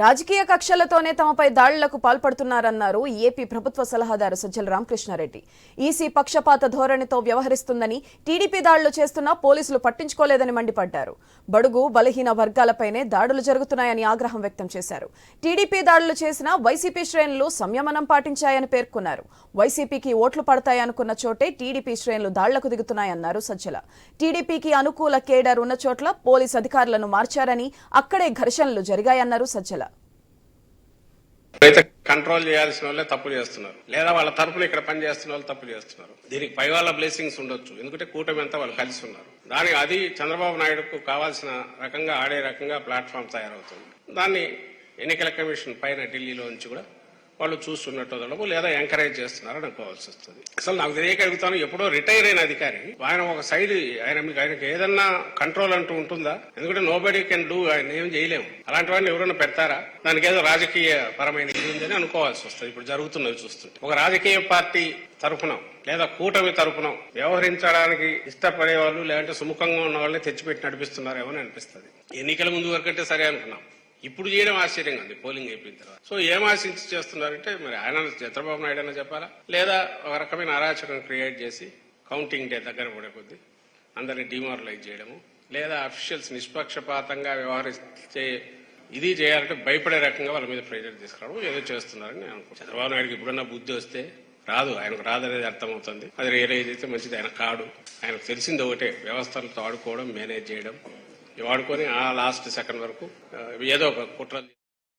రాజకీయ కక్షలతోనే తమపై దాడులకు పాల్పడుతున్నారన్నారు ఏపీ ప్రభుత్వ సలహాదారు సజ్జల రామకృష్ణారెడ్డి. ఈసీ పక్షపాత ధోరణితో వ్యవహరిస్తుందని టీడీపీ దాడులు చేస్తున్నా పోలీసులు పట్టించుకోలేదని మండిపడ్డారు. బడుగు బలహీన వర్గాలపైనే దాడులు జరుగుతున్నాయని ఆగ్రహం వ్యక్తం చేశారు. టీడీపీ దాడులు చేసినా వైసీపీ శ్రేణులు సంయమనం పాటించాయని పేర్కొన్నారు. వైసీపీకి ఓట్లు పడతాయనుకున్న చోటే టీడీపీ శ్రేణులు దాడులకు దిగుతున్నాయన్నారు సజ్జల. టీడీపీకి అనుకూల కేడర్ ఉన్న చోట్ల పోలీస్ అధికారులను మార్చారని అక్కడే ఘర్షణలు జరిగాయన్నారు సజ్జల. అయితే కంట్రోల్ చేయాల్సిన వాళ్ళే తప్పులు చేస్తున్నారు. లేదా వాళ్ళ తరఫున ఇక్కడ పని చేస్తున్న వాళ్ళు తప్పులు చేస్తున్నారు. దీనికి పై వాళ్ళ బ్లెస్సింగ్స్ ఉండొచ్చు. ఎందుకంటే కూటమి అంతా వాళ్ళు కలిసి ఉన్నారు. దానికి అది చంద్రబాబు నాయుడుకు కావాల్సిన రకంగా ఆడే రకంగా ప్లాట్ఫామ్ తయారవుతుంది. దాన్ని ఎన్నికల కమిషన్ పైన ఢిల్లీలో నుంచి కూడా వాళ్ళు చూస్తున్నట్టు లేదా ఎంకరేజ్ చేస్తున్నారని అనుకోవాల్సి వస్తుంది. అసలు నాకు తెలియక అడుగుతాను ఎప్పుడో రిటైర్ అయిన అధికారి. ఆయన ఒక సైడ్ ఆయన మీకు ఆయనకి ఏదన్నా కంట్రోల్ అంటూ ఉంటుందా? ఎందుకంటే నో బడీ కెన్ డూ ఆయన ఏం చేయలేము. అలాంటి వాడిని ఎవరైనా పెడతారా? దానికి ఏదో రాజకీయ పరమైన ఇది ఉందని అనుకోవాల్సి వస్తుంది. ఇప్పుడు జరుగుతున్నది చూస్తుంటే. ఒక రాజకీయ పార్టీ తరఫున లేదా కూటమి తరఫున వ్యవహరించడానికి ఇష్టపడే వాళ్ళు లేదంటే సుముఖంగా ఉన్న వాళ్ళని తెచ్చిపెట్టి నడిపిస్తున్నారేమో అని అనిపిస్తుంది. ఎన్నికల ముందు వరకంటే సరే అనుకున్నాం. ఇప్పుడు చేయడం ఆశ్చర్యంగా ఉంది. పోలింగ్ అయిపోయిన తర్వాత. సో ఏం ఆశించి చేస్తున్నారంటే మరి ఆయన చంద్రబాబు నాయుడు అయినా చెప్పాలా? లేదా ఒక రకమైన అరాచకం క్రియేట్ చేసి కౌంటింగ్ డే దగ్గర పడే కొద్దీ అందరిని డిమారలైజ్ చేయడము లేదా అఫీషియల్స్ నిష్పక్షపాతంగా వ్యవహరించే ఇది చేయాలంటే భయపడే రకంగా వాళ్ళ మీద ప్రెజర్ తీసుకురావడం ఏదో చేస్తున్నారని నేను చంద్రబాబు నాయుడుకి ఇప్పుడన్నా బుద్ధి వస్తే రాదు ఆయనకు రాదనేది అర్థమవుతుంది. అది రియలైజ్ అయితే మంచిది. ఆయన కాడు. ఆయనకు తెలిసింది ఒకటే వ్యవస్థలతో ఆడుకోవడం మేనేజ్ చేయడం వాడుకొని ఆ లాస్ట్ సెకండ్ వరకు ఏదో ఒక కుట్ర